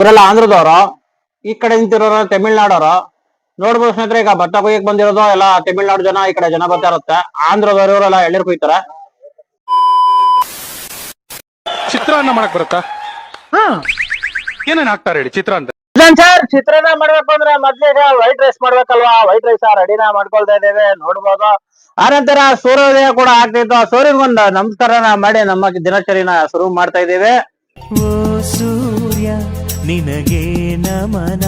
ಇವರೆಲ್ಲ ಆಂಧ್ರದವರು ಈ ಕಡೆ ನಿಂತಿರೋರು ತಮಿಳ್ನಾಡವರು. ನೋಡ್ಬೋದು ಸ್ನೇಹಿತರೆ ಈಗ ಭತ್ತ ಕೊಯ್ಯಕ್ ಬಂದಿರೋದು ಎಲ್ಲ ತಮಿಳ್ನಾಡು ಜನ ಈ ಕಡೆ ಜನ ಬರ್ತಾ ಇರುತ್ತೆ. ಆಂಧ್ರದವರು ಇವರೆಲ್ಲ ಎಳ್ನೀರು ಕೊಯ್ತಾರೆ. ಚಿತ್ರಾನ್ನ ಮಾಡಕ್ ಬರುತ್ತಾ? ಏನೇನ್ ಹಾಕ್ತಾರೆ ಹೇಳಿ ಚಿತ್ರಾನ್ನ ಸರ್ ಚಿತ್ರಾನ್ನ ಮಾಡ್ಬೇಕು ಅಂದ್ರೆ ಮೊದ್ಲಿಗೆ ವೈಟ್ ರೈಸ್ ಮಾಡ್ಬೇಕಲ್ವಾ? ವೈಟ್ ರೈಸ್ ರೆಡಿನ ಮಾಡ್ಕೊಳ್ತಾ ಇದ್ದೇವೆ ನೋಡ್ಬೋದು. ಆನಂತರ ಸೂರ್ಯೋದಯ ಕೂಡ ಆಗ್ತಿತ್ತು ಸೂರ್ಯನಿಗೊಂದು ನಮಸ್ಕಾರನ ಮಾಡಿ ನಮ್ಮ ದಿನಚರಿನ ಶುರು ಮಾಡ್ತಾ ಇದ್ದೇವೆ. ಓ ಸೂರ್ಯ ನಿನಗೆ ನಮನ.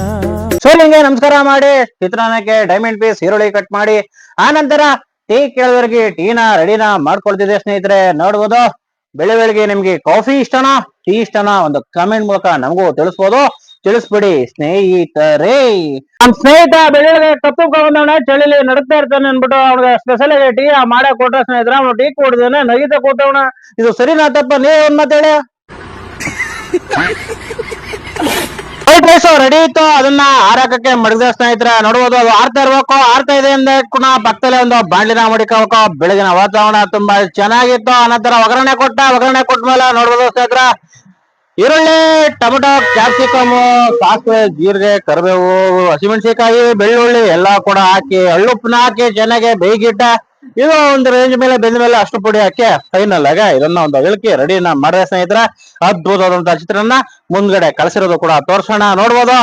ಸೋಲಿಂಗೆ ನಮಸ್ಕಾರ ಮಾಡಿ ಚಿತ್ರಾನ್ನಕ್ಕೆ ಡೈಮಂಡ್ ಪೀಸ್ ಈರುಳ್ಳಿ ಕಟ್ ಮಾಡಿ ಆನಂತರ ಟೀ ಕೇಳಿದವರಿಗೆ ಟೀನ ರೆಡಿನ ಮಾಡ್ಕೊಳ್ತಿದ್ದೆ ಸ್ನೇಹಿತರೆ ನೋಡ್ಬೋದು? ಬೆಳೆ ಬೆಳಿಗ್ಗೆ ನಿಮ್ಗೆ ಕಾಫಿ ಇಷ್ಟನಾ? ಟೀ ಇಷ್ಟನಾ? ಒಂದು ಕಮೆಂಟ್ ಮೂಲಕ ನಮಗೂ ತಿಳಿಸ್ಬೋದು. ತಿಳಿಸ್ಬಿಡಿ ಸ್ನೇಹಿತರೇ. ನಮ್ ಸ್ನೇಹಿತ ಬೆಳಿಗ್ಗೆ ಕಪ್ಪು ಬಂದವನ ಚಳಿಲಿ ನಡುತ್ತಾ ಇರ್ತಾನೆ ಅನ್ಬಿಟ್ಟು ಅವ್ನಿಗೆ ಸ್ಪೆಷಲ್ ಆಗಿ ಟೀ ಮಾಡಕ್ ಕೊಟ್ಟ ಸ್ನೇಹಿತರ ಅವ್ನು ಟೀ ಕೊಡ್ದೇನೆ ನಗಿತ ಕೊಟ್ಟವನ ಇದು ಸರಿನಾ ತಪ್ಪ? ನೀವ್ ಒಂದ್ ಮಾತೇಳಿ ವೈಟ್ ರೆಡಿ ಇತ್ತು, ಅದನ್ನ ಆರಾಕಕ್ಕೆ ಮಡಗದ ಸ್ನೇಹಿತರ ನೋಡಬಹುದು ಅದು ಆರ್ತಾ ಇರ್ಬೇಕು, ಆರ್ತಾ ಇದೆ ಅಂದ ಕೂಡ ಪಕ್ಕದಲ್ಲೇ ಒಂದು ಬಾಂಡ್ಲಿನ ಮಡಿಕೋಬೇಕು ಬೆಳಗಿನ ವಾತಾವರಣ ತುಂಬಾ ಚೆನ್ನಾಗಿತ್ತು ಅನಂತರ ಒಗ್ಗರಣೆ ಕೊಟ್ಟ ಒಗ್ಗರಣೆ ಕೊಟ್ಟ ಮೇಲೆ ನೋಡಬಹುದು ಸ್ನೇಹಿತರ, ಈರುಳ್ಳಿ, ಟೊಮೆಟೊ, ಕ್ಯಾಪ್ಸಿಕಮ್, ಸಾಸಿವೆ, ಜೀರಿಗೆ, ಕರಿಬೇವು ಹಸಿಮೆಣಸಿಕಾಯಿ ಬೆಳ್ಳುಳ್ಳಿ, ಎಲ್ಲ ಕೂಡ ಹಾಕಿ ಹಳ್ಳುಪ್ಪನ ಹಾಕಿ ಚೆನ್ನಾಗಿ ಬೇಯಿಗಿಟ್ಟ ಇದು ಒಂದು ರೇಂಜ್ ಮೇಲೆ ಬೆಂದ ಮೇಲೆ ಅಷ್ಟು ಪುಡಿ ಹಾಕಿ ಫೈನಲ್ ಆಗ ಇದನ್ನ ಒಂದು ಅಗಲಿಕೆ ನಾ ಮಾಡಿದೆ ಸ್ನೇಹಿತರ ಅದ್ಭುತವಾದಂತಹ ಚಿತ್ರನ ಮುಂದ್ಗಡೆ ಕಳಿಸಿರೋದು ಕೂಡ ತೋರ್ಸೋಣ. ನೋಡ್ಬೋದು,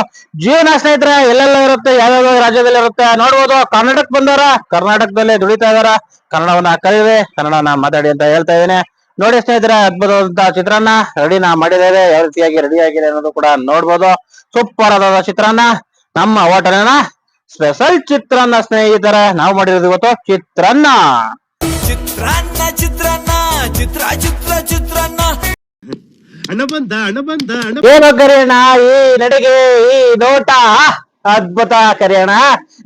ಜೀವನ ಸ್ನೇಹಿತರೆ, ಎಲ್ಲೆಲ್ಲ ಇರುತ್ತೆ ಯಾವ್ಯಾವ ರಾಜ್ಯದಲ್ಲಿ ಇರುತ್ತೆ ನೋಡ್ಬೋದು ಕರ್ನಾಟಕ ಬಂದವರ ಕರ್ನಾಟಕದಲ್ಲೇ ದುಡಿತಾ ಇದಾರ. ಕನ್ನಡವನ್ನ ಕಲಿವೆ ಕನ್ನಡವನ್ನ ಮಾತಾಡಿ ಅಂತ ಹೇಳ್ತಾ ಇದ್ದೇನೆ. ನೋಡಿ ಸ್ನೇಹಿತರೆ ಅದ್ಭುತವಾದಂತಹ ಚಿತ್ರಾನ್ನ ನಾ ಮಾಡಿದ್ದೇವೆ. ಯಾವ ರೀತಿಯಾಗಿ ರೆಡಿ ಆಗಿದೆ ಅನ್ನೋದು ಕೂಡ ನೋಡ್ಬೋದು. ಸೂಪರ್ ಆದ ಚಿತ್ರಾನ್ನ ನಮ್ಮ ಹೋಟೆಲಿನ ಸ್ಪೆಷಲ್ ಚಿತ್ರಾನ್ನ ಸ್ನೇಹಿತರೆ ನಾವು ಮಾಡಿರೋದು ಇವತ್ತು ಚಿತ್ರಾನ್ನ. ಚಿತ್ರಾನ್ನ ಚಿತ್ರಾನ್ನ ಚಿತ್ರ ಚಿತ್ರ ಚಿತ್ರಾನ್ನ. ಹಣ ಬಂದ ಹಣ ಬಂದ ಹಣ ಏನು ಕರಿಯಣ್ಣ ಈ ನಡಿಗೆ ಈ ನೋಟ. ಅದ್ಭುತ ಕರಿಯಣ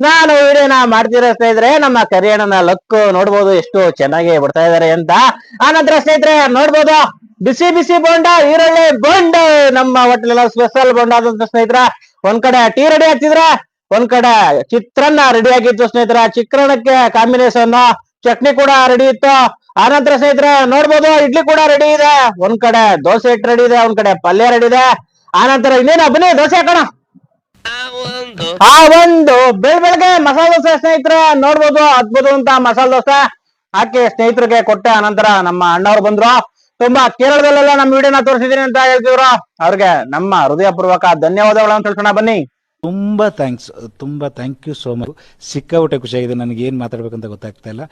ನಾನು ವಿಡಿಯೋನ ಮಾಡ್ತಿರೋ ಸ್ನೇಹಿತರೆ ನಮ್ಮ ಕರಿಯಣ್ಣನ ಲಕ್ ನೋಡ್ಬೋದು ಎಷ್ಟು ಚೆನ್ನಾಗಿ ಬಿಡ್ತಾ ಇದಾರೆ ಅಂತ. ಆನಂತರ ಸ್ನೇಹಿತರೆ ನೋಡ್ಬೋದು ಬಿಸಿ ಬಿಸಿ ಬೋಂಡ ಈರುಳ್ಳಿ ಬೋಂಡ. ನಮ್ಮ ಹೋಟೆಲ್ ಸ್ಪೆಷಲ್ ಬೋಂಡ ಆದಂತ ಸ್ನೇಹಿತರ ಒಂದ್ ಕಡೆ ಟೀ ರೆಡಿ ಆಗ್ತಿದ್ರ ಒಂದ್ ಕಡೆ ಚಿತ್ರಾನ್ನ ರೆಡಿ ಆಗಿತ್ತು ಸ್ನೇಹಿತರ. ಚಿತ್ರಾನ್ನಕ್ಕೆ ಕಾಂಬಿನೇಷನ್ ಚಟ್ನಿ ಕೂಡ ರೆಡಿ ಇತ್ತು. ಆನಂತರ ಸ್ನೇಹಿತರೆ ನೋಡ್ಬೋದು, ಇಡ್ಲಿ ಕೂಡ ರೆಡಿ ಇದೆ. ಒಂದ್ ಕಡೆ ದೋಸೆ ಹಿಟ್ಟು ರೆಡಿ ಇದೆ, ಒಂದ್ ಕಡೆ ಪಲ್ಯ ರೆಡಿ ಇದೆ. ಆನಂತರ ಇನ್ನೇನ ಬನ್ನಿ ದೋಸೆ ಹಾಕೋಣ. ಆ ಒಂದು ಬೆಳ್ ಬೆಳಗ್ಗೆ ಮಸಾಲ ದೋಸೆ ಸ್ನೇಹಿತರೆ, ನೋಡ್ಬೋದು, ಅದ್ಭುತವಂತ ಮಸಾಲ ದೋಸೆ. ಹಾಕಿ ಸ್ನೇಹಿತರಿಗೆ ಕೊಟ್ಟೆ ಆನಂತರ ನಮ್ಮ ಅಣ್ಣವ್ರು ಬಂದ್ರು. ತುಂಬಾ ಕೇರಳದಲ್ಲೆಲ್ಲ ನಮ್ಮ ವಿಡಿಯೋನ ತೋರಿಸಿದೀನಿ ಅಂತ ಹೇಳ್ತಿದ್ರು. ಅವ್ರಿಗೆ ನಮ್ಮ ಹೃದಯಪೂರ್ವಕ ಧನ್ಯವಾದಗಳನ್ನು ತಿಳಿಸೋಣ. ಬನ್ನಿ. ತುಂಬ ಥ್ಯಾಂಕ್ಸ್ ತುಂಬ ಥ್ಯಾಂಕ್ ಯು ಸೋ ಮಚ್ ಸಿಕ್ಕಾಪಟ್ಟೆ ಖುಷಿಯಾಗಿದೆ ನನಗೆ ಏನು ಮಾತಾಡ್ಬೇಕಂತ ಗೊತ್ತಾಗ್ತಾ ಇಲ್ಲ.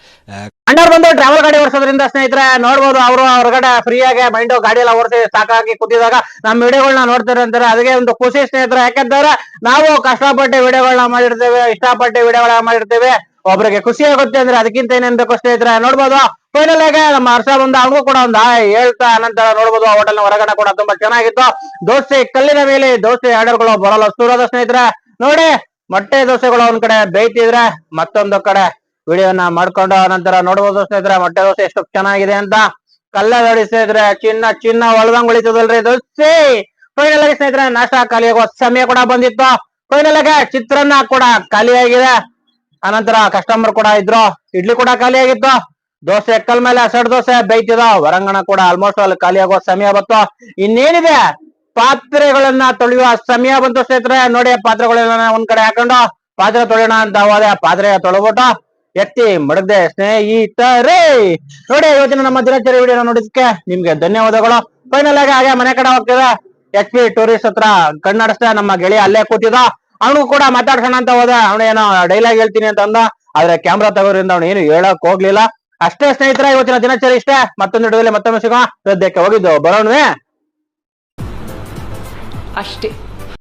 ಅಣ್ಣವ್ರು ಬಂದು ಟ್ರಾವೆಲ್ ಗಾಡಿ ಓಡಿಸೋದ್ರಿಂದ ಸ್ನೇಹಿತರೆ, ನೋಡ್ಬೋದು ಅವರು ಹೊರಗಡೆ ಫ್ರೀಯಾಗಿ ಮೈಂಡ್ ಗಾಡಿ ಎಲ್ಲ ಓಡಿಸಿ ಸಾಕಾಗಿ ಕೂತಿದಾಗ ನಮ್ಮ ವಿಡಿಯೋಗಳನ್ನ ನೋಡ್ತಾರೆ ಅಂತಾರೆ. ಅದಕ್ಕೆ ಒಂದು ಖುಷಿ ಸ್ನೇಹಿತರೆ. ಯಾಕಂದ್ರೆ ನಾವು ಕಷ್ಟಪಟ್ಟು ವಿಡಿಯೋಗಳನ್ನ ಮಾಡಿರ್ತೇವೆ, ಇಷ್ಟಪಟ್ಟು ವಿಡಿಯೋಗಳನ್ನ ಮಾಡಿರ್ತೇವೆ. ಒಬ್ರಿಗೆ ಖುಷಿ ಆಗುತ್ತೆ ಅಂದ್ರೆ ಅದಕ್ಕಿಂತ ಏನೇನ್ ಬೇಕು ಸ್ನೇಹಿತರೆ? ನೋಡ್ಬೋದು. ಫೈನಲ್ ಆಗಿ ನಮ್ಮ ಹರ್ಷ ಬಂದ ಅವನು ಕೂಡ ಒಂದು ಹೇಳ್ತಾ ಅನಂತರ ನೋಡ್ಬೋದು ಹೋಟೆಲ್ ಹೊರಗಡೆ ಕೂಡ ತುಂಬಾ ಚೆನ್ನಾಗಿತ್ತು. ದೋಸೆ ಕಲ್ಲಿನ ಮೇಲೆ ದೋಸೆ ಆರ್ಡರ್ಗಳು ಬರಲ್ಲ. ಸೂರ್ಯದ ಸ್ನೇಹಿತರೆ, ನೋಡಿ ಮೊಟ್ಟೆ ದೋಸೆಗಳು ಒಂದ್ ಕಡೆ ಬೇಯ್ತಿದ್ರೆ ಮತ್ತೊಂದು ಕಡೆ ವಿಡಿಯೋನ ಮಾಡ್ಕೊಂಡು ಅನಂತರ ನೋಡ್ಬೋದು ಸ್ನೇಹಿತರೆ, ಮೊಟ್ಟೆ ದೋಸೆ ಎಷ್ಟು ಚೆನ್ನಾಗಿದೆ ಅಂತ. ಕಲ್ಲ ಸ್ನೇಹಿತರೆ, ಚಿನ್ನ ಚಿನ್ನ ಒಳದಂಗ್ ಉಳಿತದಲ್ರಿ ದೋಸೆ ಫೈನಲ್ ಆಗಿ ಸ್ನೇಹಿತರೆ, ನಾಷ್ಟ ಖಾಲಿ ಆಗುವ ಸಮಯ ಕೂಡ ಬಂದಿತ್ತು. ಫೈನಲ್ ಆಗಿ ಚಿತ್ರಾನ್ನ ಕೂಡ ಖಾಲಿಯಾಗಿದೆ. ಅನಂತರ ಕಸ್ಟಮರ್ ಕೂಡ ಇದ್ರು, ಇಡ್ಲಿ ಕೂಡ ಖಾಲಿ ಆಗಿತ್ತು ದೋಸೆ ಎಕ್ಕಲ್ ಮೇಲೆ ಅಸಡ್ ದೋಸೆ ಬೇಯ್ತಿದ, ಹೊರಂಗಣ ಕೂಡ ಆಲ್ಮೋಸ್ಟ್ ಅಲ್ಲಿ ಖಾಲಿ ಆಗೋ ಸಮಯ ಬಂತು. ಇನ್ನೇನಿದೆ? ಪಾತ್ರೆಗಳನ್ನ ತೊಳೆಯುವ ಸಮಯ ಬಂತು ಸ್ನೇಹಿತರೆ. ನೋಡಿ ಪಾತ್ರೆಗಳನ್ನ ಒಂದ್ ಕಡೆ ಹಾಕೊಂಡು ಪಾತ್ರೆ ತೊಳೆಯೋಣ ಅಂತ ಹೋದೆ. ಪಾತ್ರೆ ತೊಳೆಬಿಟ್ಟು ಎತ್ತಿ ಮಡಗದೆ, ಸ್ನೇಹಿತರೆ. ನೋಡಿ, ಇವತ್ತಿನ ನಮ್ಮ ದಿನಚರಿ ವಿಡಿಯೋ ನೋಡಿದಕ್ಕೆ ನಿಮ್ಗೆ ಧನ್ಯವಾದಗಳು. ಫೈನಲ್ ಆಗಿ ಹಾಗೆ ಮನೆ ಕಡೆ ಹೋಗ್ತಿದೆ. ಎಚ್ ಪಿ ಟೂರಿಸ್ಟ್ ಹತ್ರ ಕಣ್ಣಾಡಿಸ್ದೆ. ನಮ್ಮ ಗೆಳೆಯ ಅಲ್ಲೇ ಕೂತಿದ ಅವನು ಕೂಡ ಮಾತಾಡ್ಸೋಣ ಅಂತ ಹೋದೆ. ಅವನು ಏನೋ ಡೈಲಾಗ್ ಹೇಳ್ತೀನಿ ಅಂತ ಅಂದ. ಆದ್ರೆ ಕ್ಯಾಮ್ರಾ ತಗೋರಿಂದ ಅವನು ಏನು ಹೇಳಕ್ ಹೋಗ್ಲಿಲ್ಲ. ಅಷ್ಟೇ ಸ್ನೇಹಿತರ ಇವತ್ತಿನ ದಿನಚರಿ ಇಷ್ಟೇ. ಮತ್ತೊಂದು ಹಿಡಿದಲ್ಲಿ ಮತ್ತೊಮ್ಮೆ ಸಿಗೋಣ. ಸದ್ಯಕ್ಕೆ ಹೋಗಿದ್ದು ಬರೋಣವೇ. ಅಷ್ಟೇ.